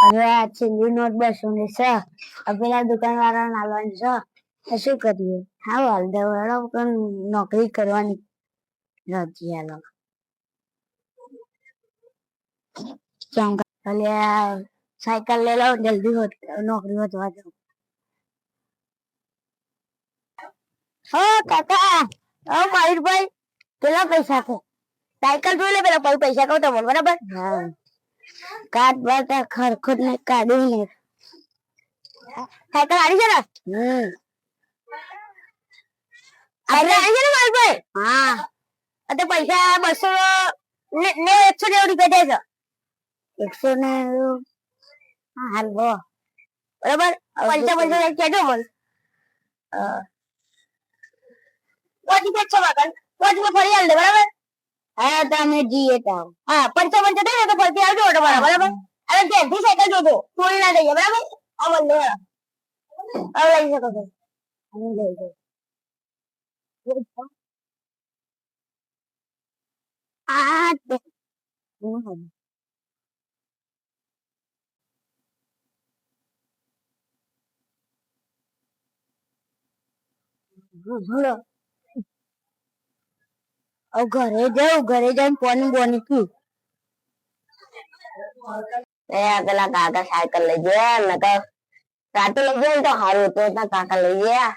હવે આ છેલ્લી નોટ બસો ને દુકાન વાળા નાલવાની છે. શું કરીએ? હા હાલ દે પણ નોકરી કરવાની નથી કેમ ભલે સાયકલ લઈ લો જલ્દી નોકરી વધવા જાઉં હો, કાકા ઓ મયુરભાઈ, કેટલા પૈસા કહો સાયકલ જોઈ લે, પેલા પૈસા કહો તમને બરાબર? હા. કાટ બાટા ખરખુદ ને કાઢી લે સાયકલ આડી છે ને? હમ. આપણે આવી છે ને મારી ભાઈ હા તો પૈસા બસો ને ને એકસો નેવું રૂપિયા જાય છે. એકસો ને હા હાલ બો બરાબર? પૈસા પૈસા કેજો મને. પછી પેટસો વાગન પછી ફરી હાલ દે બરાબર? હા, તમે હા પંચો પંચો થાય ને તો ફરતી આવજો ઓટો મારા બરાબર? અરે ત્યાંથી સાયકલ જોજો બરાબર? અમલ હું. હવે ઘરે જાઉં, ઘરે જઈને પોની બોની પી પેલા કાકા સાયકલ લઈ ગયા ને તો રાતે લઈ ગયા તો સારું હતું ત્યાં કાકા લઈ ગયા.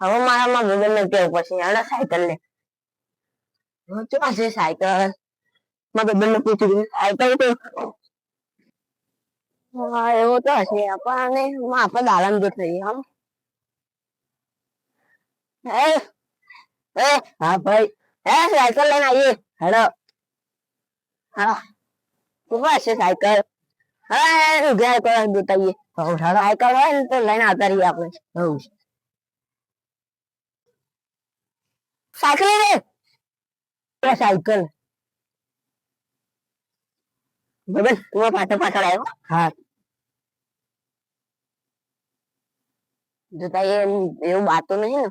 હવે મારા માં ભૂગલ ને કેવું પછી હવે સાયકલ લે શું હશે સાયકલ. મારા બેબન ને પૂછ્યું સાયકલ તો હા, એવું તો હશે પણ આપણે દાલમ જો થઈ હમ. એ, હા ભાઈ હે સાયકલ લઈને આવીએ હેડો હશે સાયકલ હા ઘેર કોઈ બતાવીએ સાયકલ હોય તો લઈને આવતા રહીએ આપણે હવ સાયકલ રે તું પાછળ પાછળ આવ્યો હા જોતા એવું બાતો નહીં ને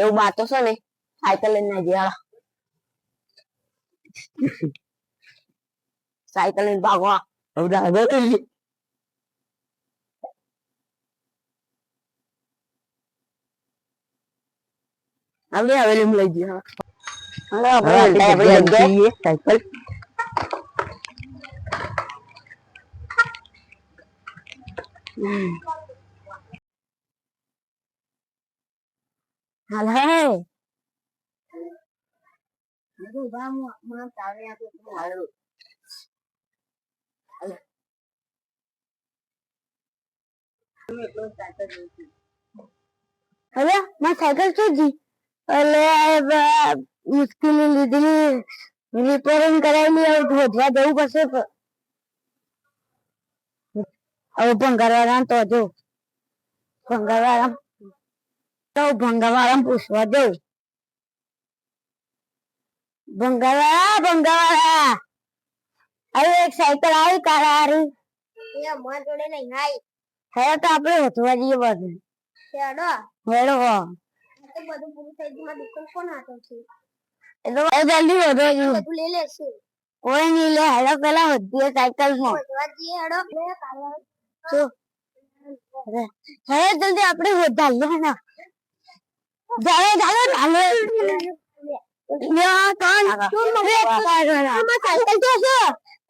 એવું બાતો છે ને સાયકલ લઈને ના ગયા. સાયકલ લઈને ભાગવા. હવે જઈએ. આપણે હવેલી લઈ ગયા. હવે આપણે આપણી જગ્યાએ સાયકલ. હમ. હાલ હે ગામમાં ચાલે આપણે તો હવે માં સાયકલ શું એટલે મુશ્કેલી લીધી રિપેરિંગ કરાવી હવે ધોધવા જવું પડશે હવે ભંગારવાળા તો જો ભંગારવાળા તો ભંગારવાળા પૂછવા જવું ભંગારવાળા ભંગારવાળા આવી એક સાયકલ આવી કાળા હારી. એ અમારા જોડે નહીં આઈ. હવે તો આપણે હોતવા જઈએ બધું. શેડો હેડો હો. બધું પૂરું થઈ ગયું. મારી દુકાન કોણ હાથો છે? જલ્દી વધો બધું લઈ લેશે. કોઈ નહીં લે. હેડો પેલા વધીએ સાયકલમાં વધવા જઈએ હેડો. શું હવે જલ્દી આપણે વધાર લે ને. ચાલો યા કોણ તું મને આમાં સાયકલ તો છે.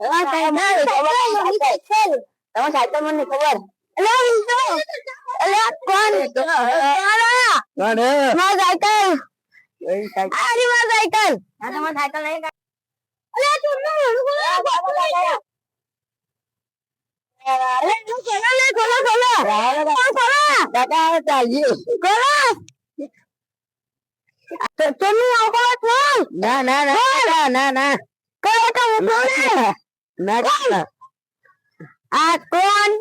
આ સાયકલ તમે સાયકલ મને ખબર? અલે અલે કોણ? અરે કોણ હે? માર સાયકલ. કઈ સાયકલ? અરે માર સાયકલ. આ તમારે સાયકલ લઈ ગયા અલે તું ન અલે તું ખોલો લે ખોલો ખોલો. ખોલો કાકા ચાલીએ ખોલો તો તમે આવો છો ના ના ના ના ના ના કરે તો હું કોને ના કાકા આ કોણ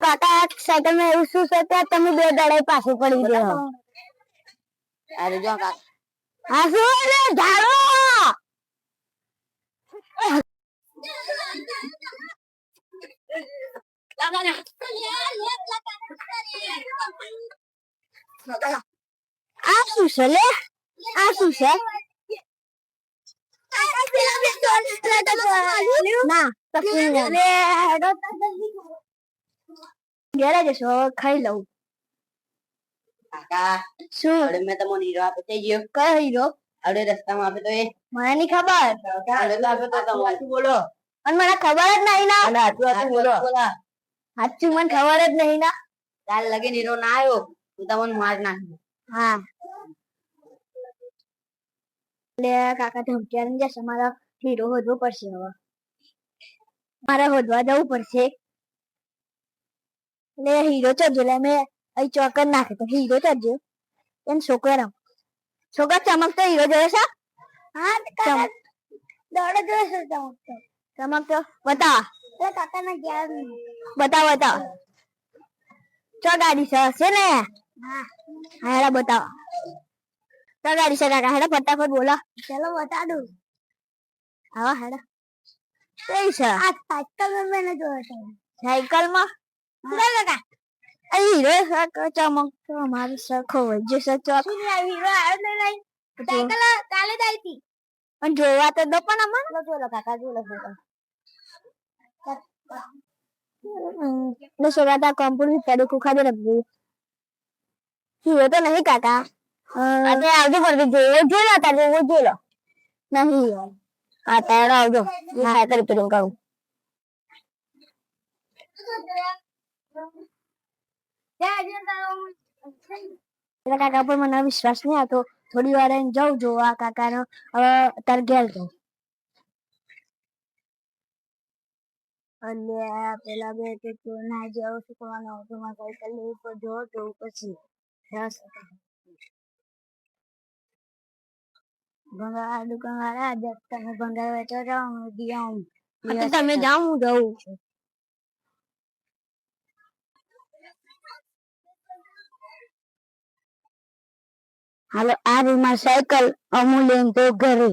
કાકા સાયકલમાં એવું શું છે ત્યાં તમે બે દડે પાછું પડી ગયો અરે જો કાકા આ શું રે ધારો આ શું છે લે? આ શું છે? ના કશું નહીં. ઘેરે જશો ખાઈ લઉં. કાકા શું? હવે મેં તમને હીરો આપી થઈ ગયો કયો હીરો? હવે રસ્તામાં આપે તો એ. મને નહીં ખબર. હવે તો આપે તો તમારે બોલો. અને મને ખબર જ નહીં ના. અને બોલો. સાચું મને ખબર જ નહીં ના. કાલ લગીન હીરો ના આવ્યો હું તમને માર નાખ્યો હા. એટલે કાકા ધમક્યા જશે મારા હીરો હોદવો પડશે હવે. મારે હોદવા જવું પડશે. એટલે હીરો ચડજો એટલે મેં અહીં ચોકર નાખે તો હીરો ચડજો. એમ છોકરા રમ છોકરા ચમકતો હીરો જોયો છે? હા દોડો જોયો છે ચમકતો ચમકતો બતાવ. કાકા ના ગયા બતાવ બતાવ. ચો ગાડી છે ને? હા. હા બતાવો. તો ગાડી છે કાકા. હેડા ફટાફટ બોલો. ચલો બતા દઉં હા હેડા. કઈ છે? આ સાયકલમાં મેં જોયો છે. સાયકલમાં? કાકા. હીરો ચમક ચમકતો મારું સરખો વજ્જો છે ચોક. હીરો? આવ્યો ને નહીં. સાયકલ કાલે જ આવી હતી. પણ જોવા તો દો પણ અમાર. જોલો કાકા જોલો no se તા con publicidad કુખા દે રબ્બી હીરો તો નહીં કાકા. તારે હા તારે આવજો. હા પેલું કહું. કાકા પર મને વિશ્વાસ નહીં આવતો. થોડી વાર એને જાઉં, જોવા કાકાનો. હવે તાર ઘેર જાઉં અને પેલા બે કે ના જાઉં, શું તો મારે સાયકલ લેવું પર જો તો પછી. ભંગાર દુકાન વાળા તમે ગંગા વેચો જાઓ હું દિયા તમે જાઓ હું જઉં. છું હાલો આ રૂમમાં સાયકલ અમૂલ્ય તો ઘરે.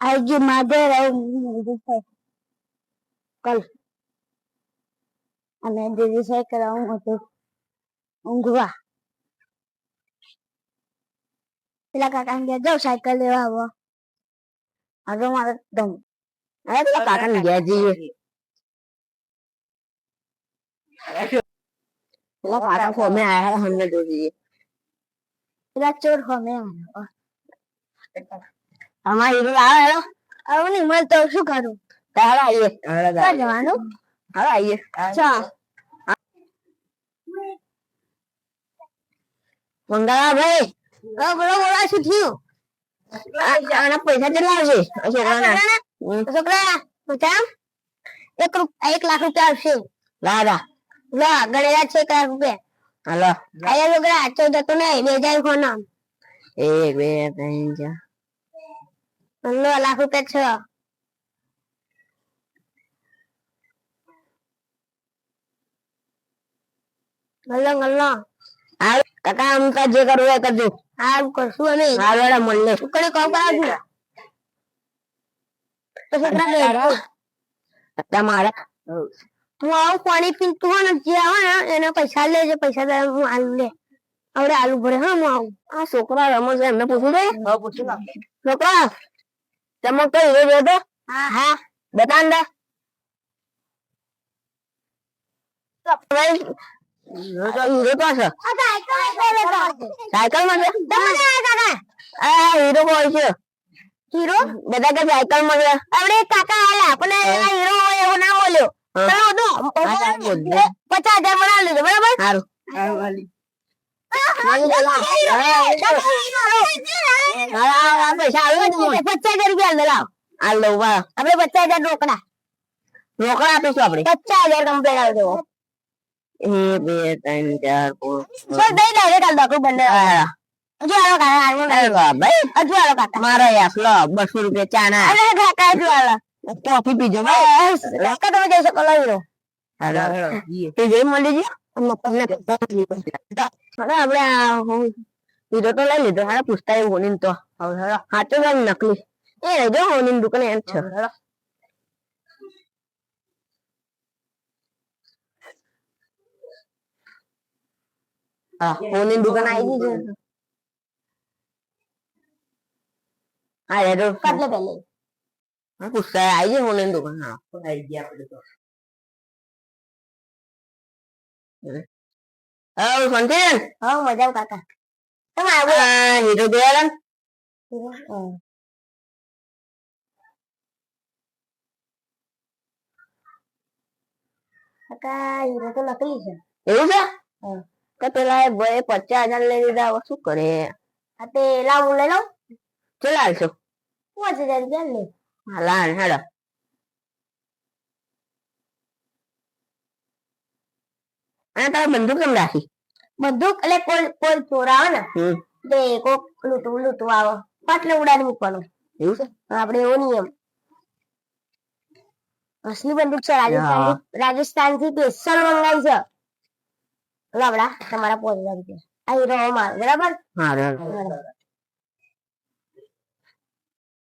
આજે માધર કલ અને દીદી સાયકલ આવું હતું ઊંઘવા પેલા કાકા ને જાવ સાયકલ લેવા આવો હવે મારે દમ અરે પેલા કાકા ને ઘેર જઈએ પેલા કાકા ફોમે આયા હમને તો જઈએ પેલા ચોર હમે આવો અમાર આવે આવું નહીં મળતો શું કરું તારે આવીએ. ક્યાં જવાનું હવે આવીએ ચા. મંગળા બોલો બોલો બોલો શું થયું? આના પૈસા કેટલા આવશે? આ છોકરાના. હમ. છોકરા પૂછામ એક એક લાખ રૂપિયા આવશે. દાદા લો ગણેલા છે એક લાખ રૂપિયા. હાલો આયા છોકરા ચૌદ તો નહીં બે હજાર ખોના એક બે ત્રણ ચાર. લો લાખ રૂપિયા છે. ગલ્લો ગલ્લો હાલ કાકા આમ કા જે કરવું એ કરજો. હાલ કરશું અમે. હાલ વેડા મળીએ. છોકરી કોમ કરાવજો તો છોકરા તમારા? તું આવું પાણી પીન તું ને જે આવે ને એને પૈસા લેજે પૈસા દે હું આલુ લે. આવડે આલુ ભરે હા હું આવું. આ છોકરા રમે છે એમને પૂછું દે હા પૂછી ના છોકરા તમે કઈ રે તો? હા. હા બતાન દે. હીરો તો સાયકલમાં હીરો હોય છે. હીરો? બધા કે સાયકલમાં છે કાકા હાલ આપણે હીરો હોય એવું ના બોલ્યો. પચાસ હજાર બનાવી લીધો બરાબર? સારું મળી. પચાસ હજાર રૂપિયા લાવ આ લઉં બા. આપણે પચાસ હજાર રોકડા. રોકડા આપીશું આપણે. પચાસ હજાર કમ્પ્લેટ આવી દેવો એક બે ત્રણ ચાર પાંચ મારો યાર બસો રૂપિયા ચા ના. અરે કાકા હજુ આલો કોફી પીજો તમે જઈ શકો લઈ જઈ મળી હું હીરો તો લઈ લીધો. હારે પૂછતા એવું હોની તો. હવે હાચો નકલી. એ રહેજો હોની દુકાને એમ છે. હા ફોનની દુકાન આવી ગઈ છે હા એ તો કાટલે પહેલે હા પુસ્તક આવી ગઈ ફોનની દુકાન હા આવી ગયા આપણે તો હા સંતીન હા મજા કાકા તમે આવો આ હીરો જોયા ને હા. કાકા હીરો તો નકલી છે એવું છે હા. તો પેલા એ ભાઈ પચાસ હજાર લઈ લીધા હવે શું કરે? આ તે લાવું લઈ લઉં ચલા આવશો પાંચ હજાર રૂપિયા લે હા લાન હેડો અને તારે બંદૂક કેમ રાખી? બંદૂક એટલે કોઈ કોઈ ચોર આવે ને તે કોક લૂંટવું લૂંટવું આવે. પાટલે ઉડાડી મૂકવાનું. એવું છે? આપણે એવો નિયમ. અસલી બંદૂક છે રાજસ્થાન રાજસ્થાનથી સ્પેશિયલ મંગાવી છે. લાવડા તમારા પાંચ હજાર રૂપિયા રહો મારો બરાબર? હા બરાબર.